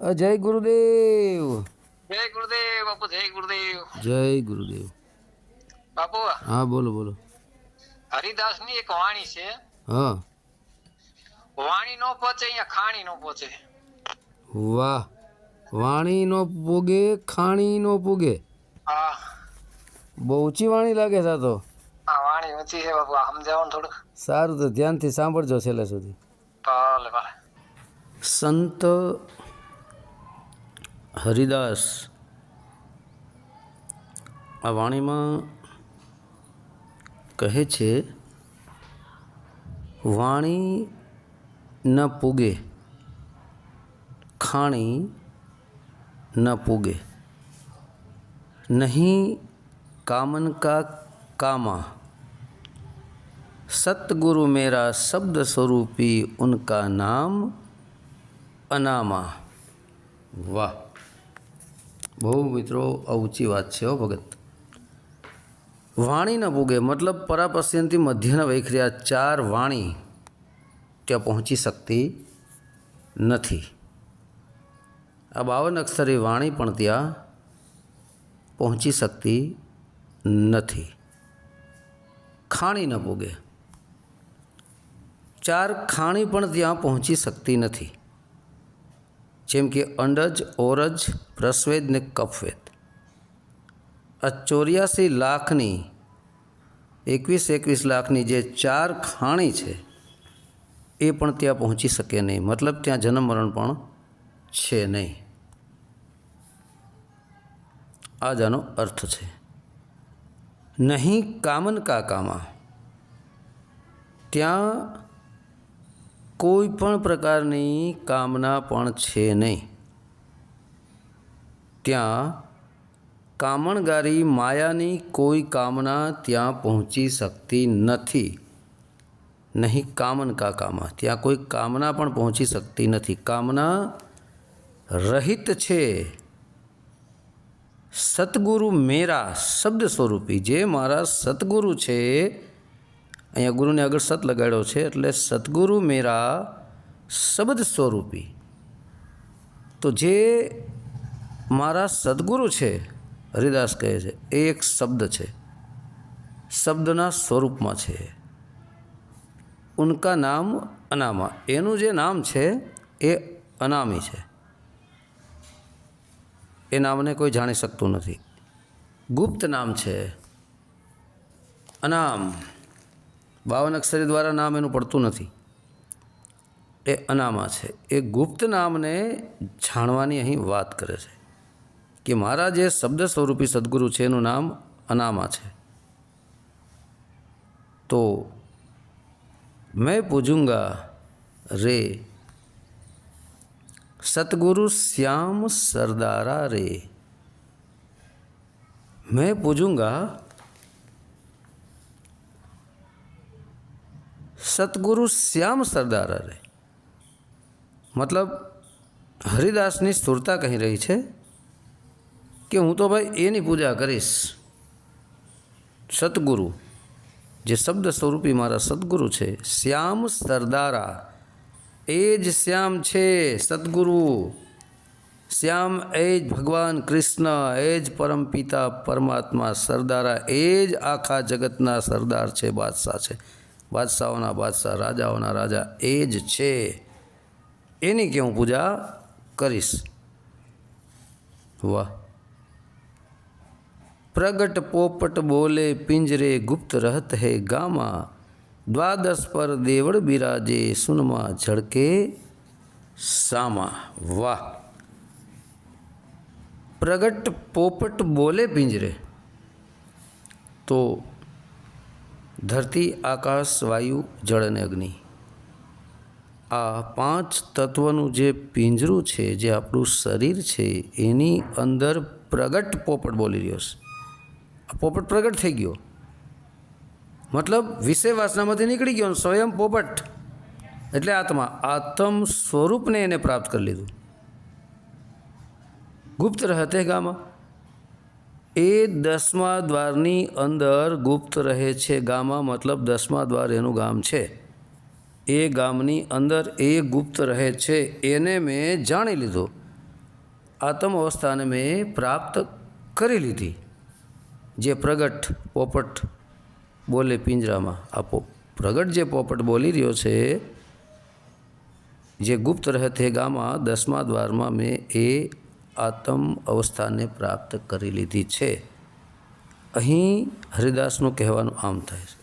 જય ગુરુદેવ. જય ગુરુદેવ બાપુ જય ગુરુદેવ. જય ગુરુદેવ. બાપુ હા બોલો બોલો. હરિદાસની એક વાણી છે. હા. વાણી નો પહોંચે અહીંયા ખાણી નો પહોંચે વાહ. વાણી નો પૂગે ખાણી નો પૂગે. હા. બહુ ઊંચી વાણી લાગે છે તો. આ વાણી ઊંચી છે બાપુ સમજાવો ને થોડું સારું તો ધ્યાનથી સાંભળજો છેલ્લે સુધી. ભલે ભલે. સંત હરિદાસ. આ વાણીમાં કહે છે, વાણી ન પૂગે, ખાણી ન પૂગે. નહીં કામન કા કામા. સતગુરુ મેરા શબ્દ સ્વરૂપી ઉનકા નામ અનામા. વાહ. બહુ મિત્રો આ ઊંચી વાત છે હો, ભગત. વાણી ન પૂગે મતલબ પરાપસ્યંતી મધ્યના વૈખર્યા ચાર વાણી ત્યાં પહોંચી શકતી નથી. આ બાવન અક્ષરી વાણી પણ ત્યાં પહોંચી શકતી નથી. ખાણી ન પૂગે ચાર ખાણી પણ ત્યાં પહોંચી શકતી નથી. જેમ કે અંડજ, ઓરજ પ્રસ્વેદ ને કફવેદ આ ચોર્યાસી લાખની, એકવીસ એકવીસ લાખની જે ચાર ખાણી છે, એ પણ ત્યાં પહોંચી શકે નહીં. મતલબ ત્યાં જન્મ મરણ પણ છે નહીં. આ જ અર્થ છે. નહીં કામન કા કામા ત્યાં કોઈ પણ પ્રકારની કામના પણ છે નહીં. ત્યાં કામણગારી માયાની કોઈ કામના ત્યાં પહોંચી શકતી નથી. નહીં કામન કા કામા ત્યાં કોઈ કામના પણ પહોંચી શકતી નથી. કામના રહિત છે. સતગુરુ મેરા શબ્દ સ્વરૂપી, જે મારા સતગુરુ છે અહીંયા ગુરુને આગળ સત લગાડ્યો છે એટલે સદગુરુ મેરા શબ્દ સ્વરૂપી. તો જે મારા સદગુરુ છે, હરિદાસ કહે છે, એ એક શબ્દ છે. શબ્દના સ્વરૂપમાં છે. ઉનકા નામ અનામા. એનું જે નામ છે, એ અનામી છે. એ નામને કોઈ જાણી શકતું નથી. ગુપ્ત નામ છે. અનામ. બાવન અક્ષરી દ્વારા નામ એનું પડતું નથી. એ અનામા છે. એ ગુપ્ત નામને જાણવાની અહીં વાત કરે છે કે મારા જે શબ્દ સ્વરૂપી સદગુરુ છે, એનું નામ અનામા છે. તો મેં પૂજુંગા રે સતગુરુ શ્યામ સરદારા રે. મેં પૂજુંગા સતગુરુ શ્યામ સરદાર રે મતલબ હરિદાસની સ્થુરતા કહી રહી છે કે હું તો ભાઈ એની પૂજા કરીશ. સદગુરુ, જે શબ્દ સ્વરૂપી મારા સદગુરુ છે, શ્યામ સરદારા. એ જ શ્યામ છે સદગુરુ. શ્યામ એ જ ભગવાન કૃષ્ણ, એ જ પરમપિતા પરમાત્મા, સરદારા, એ જ આખા જગતના સરદાર છે, બાદશાહ છે. બાદશાહોના બાદશાહ, રાજાઓના રાજા, એ જ છે. એની કે હું પૂજા કરીશ. વાહ. પ્રગટ પોપટ બોલે, પિંજરે ગુપ્ત રહત હે ગામા. દ્વાદશ પર દેવળ બિરાજે, સુનમાં ઝળકે સામા. વાહ. પ્રગટ પોપટ બોલે પિંજરે. તો ધરતી, આકાશ, વાયુ, જળ અને અગ્નિ. આ પાંચ તત્વનું જે પિંજરું છે, જે આપણું શરીર છે, એની અંદર પ્રગટ પોપટ બોલી રહ્યો છે. આ પોપટ પ્રગટ થઈ ગયો. મતલબ વિષય વાસનામાંથી નીકળી ગયો સ્વયં પોપટ. એટલે આત્મા, આત્મ સ્વરૂપને એને પ્રાપ્ત કરી લીધું. ગુપ્ત રહતે ગામાં. એ દસમા દ્વારની અંદર ગુપ્ત રહે છે. ગામમાં મતલબ દસમા દ્વાર એનું ગામ છે. એ ગામની અંદર એ ગુપ્ત રહે છે. એને મેં જાણી લીધો. આત્મ અવસ્થાને મેં પ્રાપ્ત કરી લીધી. જે પ્રગટ પોપટ બોલે પિંજરામાં. આપો, પ્રગટ જે પોપટ બોલી રહ્યો છે, જે ગુપ્ત રહે ગામાં દસમા દ્વારમાં મેં એ આત્મ અવસ્થાને પ્રાપ્ત કરી લીધી છે. અહીં હરિદાસનું કહેવાનું આમ થાય છે.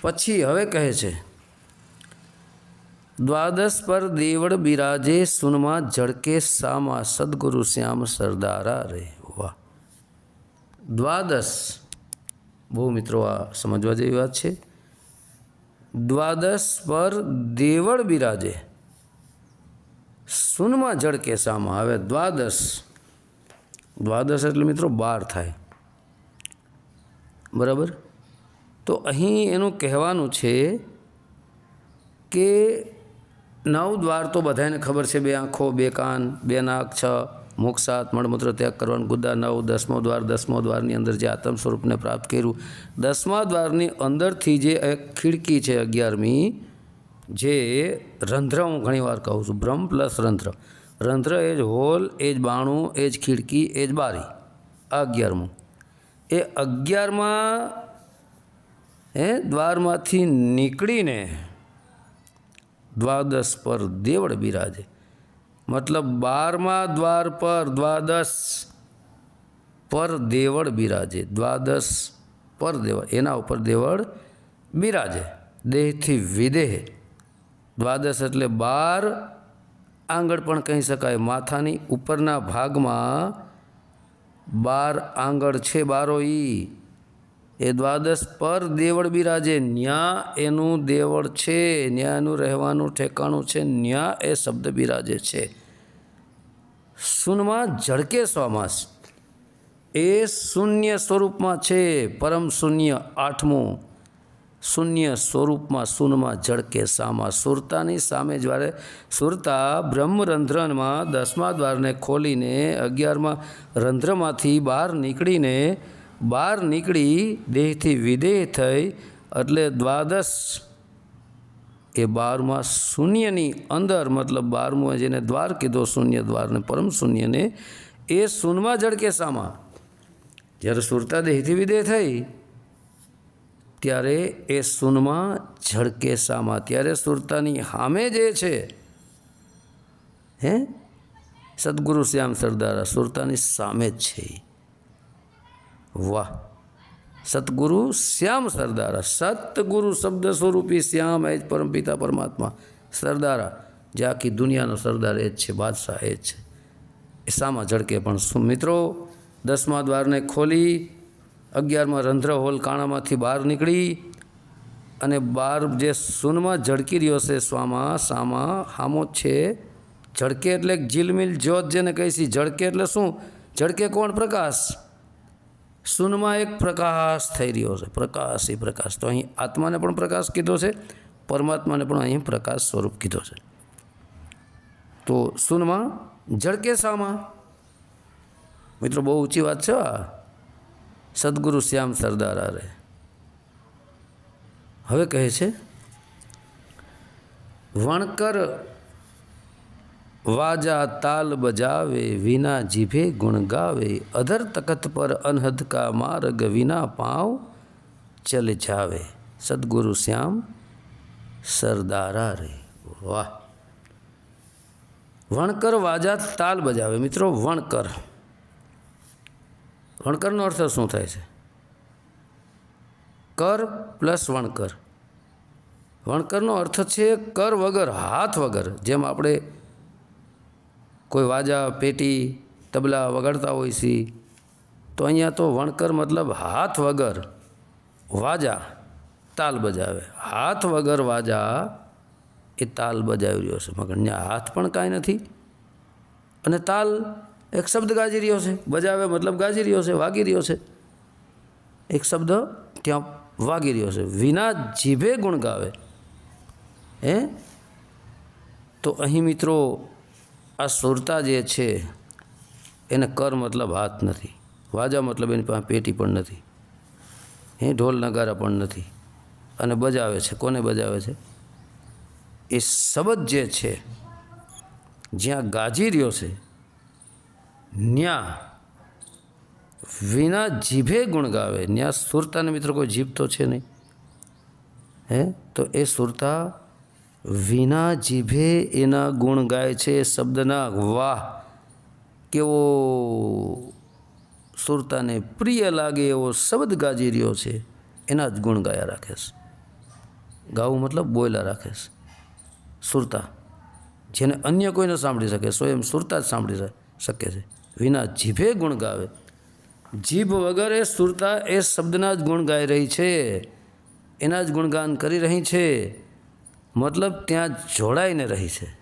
પછી હવે કહે છે, દ્વાદશ પર દેવળ બિરાજે સુનમાં જળકે સામા સદગુરુ શ્યામ સરદારા રે. વાહ. દ્વાદશ. બહુ મિત્રો, આ સમજવા જેવી વાત છે. દ્વાદશ પર દેવળ બિરાજે. સુનમાં જળ કેસામાં હવે દ્વાદશ. દ્વાદશ એટલે મિત્રો બાર થાય. બરાબર? તો અહીં એનું કહેવાનું છે કે નવ દ્વાર તો બધાને ખબર છે, બે આંખો, બે કાન, બે નાક, છ મુખ સાત મળમૂત્ર ત્યાગ કરવાનું ગુદ્દા નવ, દસમો દ્વાર, દસમો દ્વારની અંદર જે આત્મ સ્વરૂપને પ્રાપ્ત કર્યું. દસમા દ્વારની અંદરથી જે એક ખીડકી છે અગિયારમી જે રંધ્ર હું ઘણીવાર કહું છું, બ્રહ્મ પ્લસ રંધ્ર. રંધ્ર એ જ હોલ, એ જ બાણું, એ જ ખીડકી, એ જ બારી. અગિયારમું. એ અગિયારમાં એ દ્વારમાંથી નીકળીને દ્વાદશ પર દેવળ બિરાજે. મતલબ બારમા દ્વાર પર દ્વાદશ પર દેવળ બિરાજે. દ્વાદશ પર દેવળ. એના ઉપર દેવળ બિરાજે. દેહથી વિદેહ. દ્વાદશ એટલે બાર. આંગળ પણ કહી શકાય. માથાની ઉપરના ભાગમાં બાર આંગળ છે, બારો ઈ. એ દ્વાદશ પર દેવળ બિરાજે. ન્યા એનું દેવળ છે, ન્યા એનું રહેવાનું ઠેકાણું છે, ન્યા એ શબ્દ બિરાજે છે. શૂનમાં ઝડકે સ્વામાસ. એ શૂન્ય સ્વરૂપમાં છે, પરમ શૂન્ય આઠમું. શૂન્ય સ્વરૂપમાં શૂનમાં જળકે સામા સુરતાની સામે જ્યારે સુરતા બ્રહ્મરંધ્રમાં દસમા દ્વારને ખોલીને અગિયારમાં રંધ્રમાંથી બહાર નીકળીને બહાર નીકળી દેહથી વિદેહ થઈ એટલે દ્વાદશ એ બારમાં શૂન્યની અંદર, મતલબ બારમું જેને દ્વાર કીધો શૂન્ય દ્વારને, પરમ શૂન્યને, એ શૂનમાં જળકે સામા. જ્યારે સુરતા દેહથી વિદેહ થઈ ત્યારે એ સૂનમાં ઝળકે સામાં. ત્યારે સુરતાની સામે જે છે, હે? સદગુરુ શ્યામ સરદારા સુરતાની સામે જ છે વાહ! સતગુરુ શ્યામ સરદારા સતગુરુ શબ્દ સ્વરૂપી શ્યામ એ જ પરમપિતા પરમાત્મા. સરદારા, જે આખી દુનિયાનો સરદાર એ જ છે, બાદશાહ એ જ છે. એ સામા ઝળકે પણ મિત્રો, દસમા દ્વારને ખોલી અગિયારમાં રંધ્ર હોલ કાણામાંથી બહાર નીકળી અને બાર જે સૂનમાં ઝળકી રહ્યો છે, સ્વામા, સામા, હામો છે. ઝળકે એટલે ઝીલમિલ જ્યોત જેને કહીશી ઝળકે એટલે શું? ઝળકે કોણ? પ્રકાશ. શૂનમાં એક પ્રકાશ થઈ રહ્યો છે, પ્રકાશ, એ પ્રકાશ. તો અહીં આત્માને પણ પ્રકાશ કીધો છે, પરમાત્માને પણ અહીં પ્રકાશ સ્વરૂપ કીધો છે. તો શૂનમાં ઝળકે સામા. મિત્રો, બહુ ઊંચી વાત છે આ. સદગુરુ શ્યામ સરદાર આરે. હવે કહે છે, વણકર વાજા તાલ બજાવે, વિના જીભે ગુણ ગાવે, અધર તખત પર અનહદ કા માર્ગ વિના પાવ ચલ જાવે. સદગુરુ શ્યામ સરદારા રે વાહ. વણકર વાજા તાલ બજાવે. મિત્રો, વણકર. વણકરનો અર્થ શું થાય છે? કર પ્લસ વણકર. વણકરનો અર્થ છે કર વગર, હાથ વગર. જેમ આપણે કોઈ વાજા, પેટી, તબલા વગાડતા હોય છે તો અહીંયા તો વણકર મતલબ હાથ વગર વાજા, તાલ બજાવે. હાથ વગર વાજા એ તાલ બજાવી રહ્યો છે. મગર હાથ પણ કાંઈ નથી અને તાલ એક શબ્દ ગાજી રહ્યો છે બજાવે મતલબ ગાજી રહ્યો છે, વાગી રહ્યો છે. એક શબ્દ ત્યાં વાગી રહ્યો છે. વિના જીભે ગુણ ગાવે. હે? તો અહીં મિત્રો, આ સુરતા જે છે, એને કર મતલબ હાથ નથી. વાજા મતલબ એની પાસે પેટી પણ નથી. હે? ઢોલ નગારા પણ નથી. અને બજાવે છે. કોને બજાવે છે? એ શબ્દ જે છે, જ્યાં ગાજી રહ્યો છે ન્યા. વિના જીભે ગુણ ગાવે. ન્યા સુરતાને મિત્રો કોઈ જીભ તો છે નહીં. હે? તો એ સુરતા વિના જીભે એના ગુણ ગાય છે એ શબ્દના વાહ. કેવો સુરતાને પ્રિય લાગે એવો શબ્દ ગાજી રહ્યો છે. એના જ ગુણ ગાયા રાખે છે. ગાવું મતલબ બોયલા રાખે છે. સુરતા, જેને અન્ય કોઈ ન સાંભળી શકે, સ્વયં સુરતા જ સાંભળી શકે છે. વિના જીભે ગુણ ગાવે. જીભ વગર એ સુરતા એ શબ્દના જ ગુણ ગાઈ રહી છે. એના જ ગુણગાન કરી રહી છે. મતલબ ત્યાં જોડાઈને રહી છે.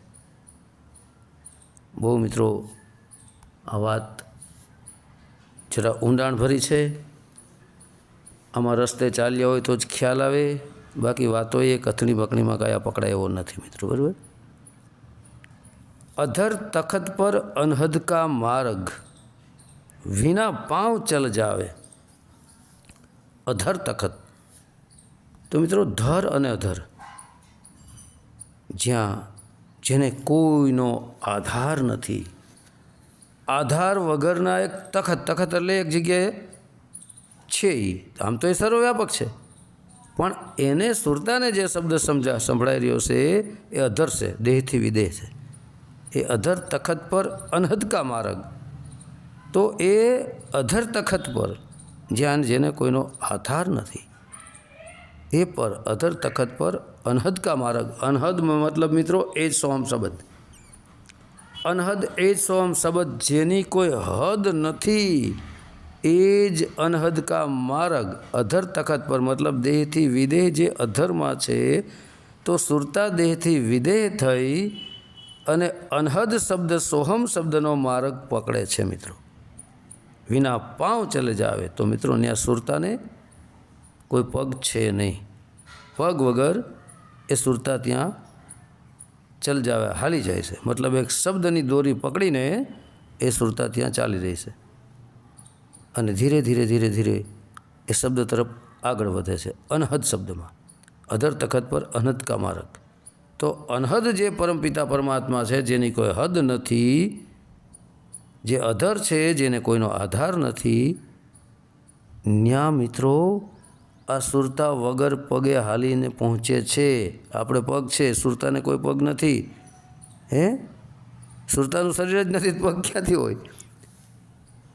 બહુ મિત્રો, આ વાત જરા ઊંડાણ ભરી છે. આમાં રસ્તે ચાલ્યા હોય તો જ ખ્યાલ આવે. બાકી વાતો એ કથણી બકણીમાં કયા પકડાય એવો નથી મિત્રો, બરાબર? અધર તખત પર અનહદ કા માર્ગ. વિના પાંવ ચલ જાવે. અધર તખત. તો મિત્રો ધર અને અધર. જ્યાં જેને કોઈનો આધાર નથી. આધાર વગરના એક તખત તખત એટલે એક જગ્યાએ છે એ આમ તો એ સર્વવ્યાપક છે. પણ એને સુરતાને જે શબ્દ સમજા, સંભળાઈ રહ્યો છે, એ અધર છે, દેહથી વિદેહ છે. એ અધર તખત પર અનહદકા માર્ગ? તો એ અધર તખત પર જ્યાં જેને કોઈનો આધાર નથી, એ પર અધર તખત પર અનહદ કા માર્ગ? અનહદ મતલબ મિત્રો, એ જ સોમ શબ્દ. અનહદ એ જ સોમ શબ્દ જેની કોઈ હદ નથી, એ જ અનહદ કા માર્ગ. અધર તખત પર મતલબ દેહથી વિદેહ જે અધરમાં છે, તો સુરતા દેહથી વિદેહ થઈ અને અનહદ શબ્દ સોહમ શબ્દનો માર્ગ પકડે છે મિત્રો. વિના પાંવ ચલે જાવે તો મિત્રો ત્યાં સુરતાને કોઈ પગ છે નહીં. પગ વગર એ સુરતા ત્યાં ચલ જાવે, હાલી જાય છે. મતલબ એક શબ્દની દોરી પકડીને એ સુરતા ત્યાં ચાલી રહી છે. અને ધીરે ધીરે ધીરે ધીરે એ શબ્દ તરફ આગળ વધે છે અનહદ શબ્દમાં. અધર તખત પર અનહદ કા માર્ગ. તો અનહદ જે પરમપિતા પરમાત્મા છે, જેની કોઈ હદ નથી, જે અધર છે, જેને કોઈનો આધાર નથી, ન્યા મિત્રો, આ સુરતા વગર પગે હાલીને પહોંચે છે. આપણે પગ છે, સુરતાને કોઈ પગ નથી. હે? સુરતાનું શરીર જ નથી, પગ ક્યાંથી હોય?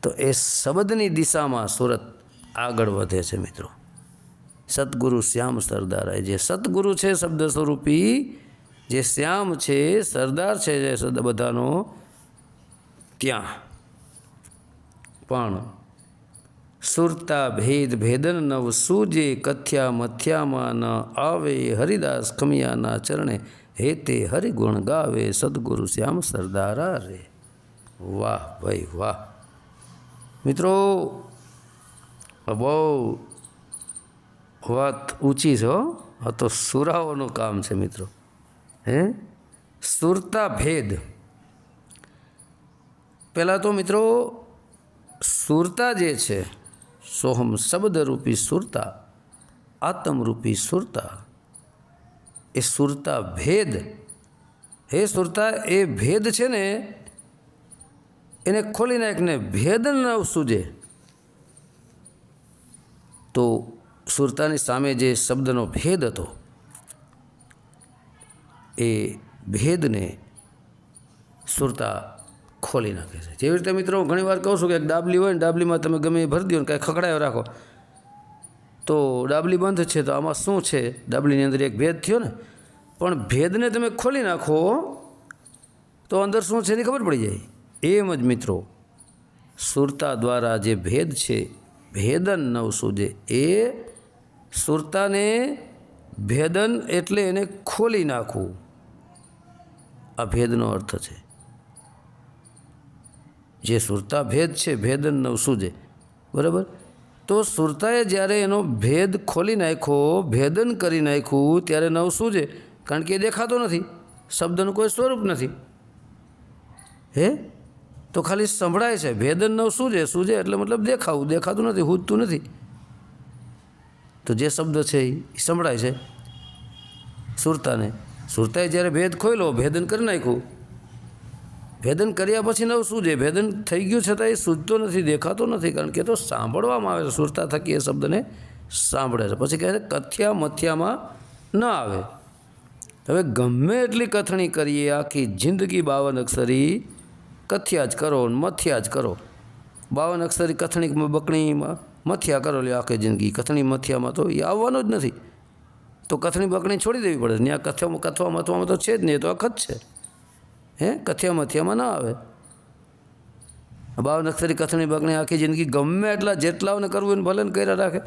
તો એ શબ્દની દિશામાં સુરત આગળ વધે છે, મિત્રો. સદગુરુ શ્યામ સરદાર જે સદગુરુ છે, શબ્દ સ્વરૂપી જે શ્યામ છે, સરદાર છે બધાનો, ત્યાં. પણ સુરતા ભેદ ભેદન નવ સૂજે, કથ્યા મથ્યામાં ન આવે, હરિદાસ ખમિયાના ચરણે હેતે હરિગુણ ગાવે, સદગુરુ શ્યામ સરદારા રે. વાહ ભાઈ વાહ. મિત્રો બહુ વાત ઊંચી છે હો. આ તો સુરાઓનું કામ છે મિત્રો. હે? સુરતા ભેદ. પહેલાં તો મિત્રો, સુરતા જે છે, સોહમ શબ્દરૂપી સુરતા, આત્મરૂપી સુરતા, એ સુરતા ભેદ. હે સુરતા, એ ભેદ છે ને, એને ખોલી નાખને ભેદ ન સૂજે તો સુરતાની સામે જે શબ્દનો ભેદ હતો એ ભેદને સુરતા ખોલી નાખે છે. જેવી રીતે મિત્રો ઘણી વાર કહું છું કે એક ડાબલી હોય ને ડાબલીમાં તમે ગમે એ ભરી દો ને કાંઈ ખખડાયો રાખો, તો ડાબલી બંધ છે તો આમાં શું છે? ડાબલીની અંદર એક ભેદ થયો ને, પણ ભેદને તમે ખોલી નાખો તો અંદર શું છે એની ખબર પડી જાય. એમ જ મિત્રો, સુરતા દ્વારા જે ભેદ છે, ભેદન નવસુ જે એ સુરતાને ભેદન એટલે એને ખોલી નાખવું. આ ભેદનો અર્થ છે. જે સુરતા ભેદ છે ભેદન નવ સૂજે. બરાબર? તો સુરતાએ જ્યારે એનો ભેદ ખોલી નાખ્યો, ભેદન કરી નાખ્યું, ત્યારે નવ સૂજે. કારણ કે એ દેખાતો નથી. શબ્દનું કોઈ સ્વરૂપ નથી. હે? તો ખાલી સંભળાય છે. ભેદન નવ સૂજે. સૂજે એટલે મતલબ દેખાવું. દેખાતું નથી, હૂજતું નથી. તો જે શબ્દ છે એ સંભળાય છે સુરતાને. સુરતાએ જ્યારે ભેદ ખોલ્યો ભેદન કરી નાખ્યું. ભેદન કર્યા પછી નવ શું છે ભેદન થઈ ગયું છતાં એ સૂઝતો નથી, દેખાતો નથી, કારણ કે તો સાંભળવામાં આવે છે. સુરતા થકી એ શબ્દને સાંભળે છે. પછી કહે છે, કથ્યા મથ્યામાં ન આવે. હવે ગમે એટલી કથણી કરીએ, આખી જિંદગી બાવન અક્ષરી કથ્યા જ કરો મથ્યા જ કરો. બાવન અક્ષરી કથણીમાં બકણીમાં મથ્યા કરો લે આખી જિંદગી. કથણી મથ્યામાં તો એ આવવાનો જ નથી. તો કથની બકણી છોડી દેવી પડે. ત્યાં કથ્યામાં કથવા મથવામાં તો છે જ નહીં તો અખત છે. હે? કથિયા મથિયામાં ના આવે. બાવન નક્ષરી કથની બકણી આખી જિંદગી ગમે એટલા જેટલાઓને કરવું એને ભલે કર્યા રાખે.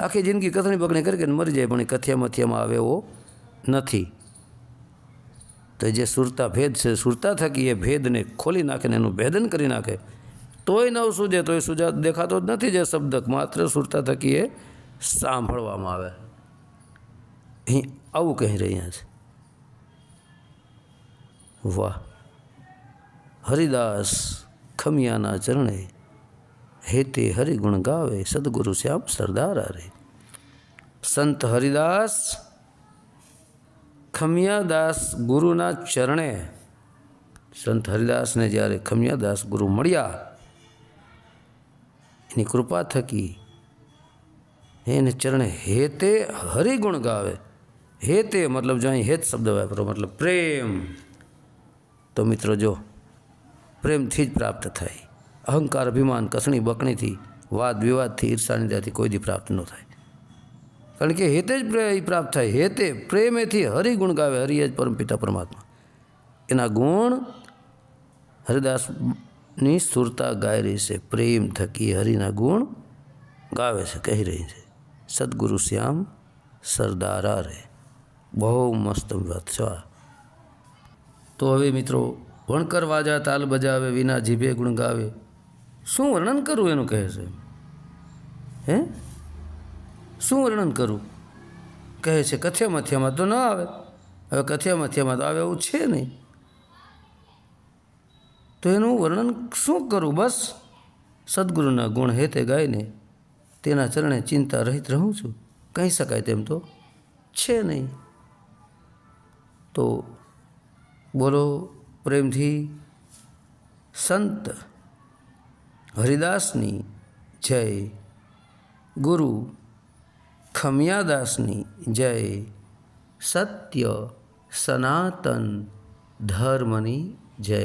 આખી જિંદગી કથની બકણી કરી કરીને મરી જાય, પણ એ કથિયા મથિયામાં આવે એવો નથી. તો જે સુરતા ભેદ છે, સુરતા થકી એ ભેદને ખોલી નાખે ને એનું ભેદન કરી નાખે. તોય નવ સૂજે, તોય સુજા દેખાતો જ નથી જે શબ્દક. માત્ર સુરતા થકી એ સાંભળવામાં આવે. અહીં આવું કહી રહ્યા છે. વાહ, હરિદાસ ખમિયાના ચરણે હેતે હરિગુણ ગાવે, સદગુરુ શ્યામ સરદાર રે સંત હરિદાસ ખમિયાદાસ ગુરુના ચરણે સંત હરિદાસને જ્યારે ખમિયાદાસ ગુરુ મળ્યા, એની કૃપા થકી એને ચરણે હેતે હરિગુણ ગાવે. હેતે, મતલબ જો અહીં હેત શબ્દ વાપરો, મતલબ પ્રેમ. તો મિત્રો જો, પ્રેમથી જ પ્રાપ્ત થાય. અહંકાર, અભિમાન, કસણી, બકણીથી, વાદ, વિવાદથી, ઈર્ષાનિંદાથી કોઈ દી પ્રાપ્ત ન થાય. કારણ કે હેતે જ પ્રે પ્રાપ્ત થાય. હેતે, પ્રેમેથી હરિગુણ ગાવે, હરિ જ પરમપિતા પરમાત્મા. એના ગુણ હરિદાસની સુરતા ગાઈ રહી છે. પ્રેમ થકી હરિના ગુણ ગાવે છે, કહી રહી છે. સદગુરુ શ્યામ સરદારા રે. બહુ મસ્ત વાત છે તો હવે મિત્રો, વણકર વાજા તાલ બજાવે વિના જીભે ગુણ ગાવે. શું વર્ણન કરું એનું કહે છે? હે? શું વર્ણન કરું? કહે છે કથ્યા મથ્યામાં તો ન આવે. હવે કથ્યા મથ્યામાં તો આવે એવું છે નહીં. તો એનું વર્ણન શું કરું? બસ. સદગુરુના ગુણ હેતે ગાઈને તેના ચરણે ચિંતા રહિત રહું છું. કહી શકાય તેમ તો. છે નહીં. તો બોલો પ્રેમથી સંત હરિદાસની જય ગુરુ ખમિયાદાસની જય સત્ય સનાતન ધર્મની જય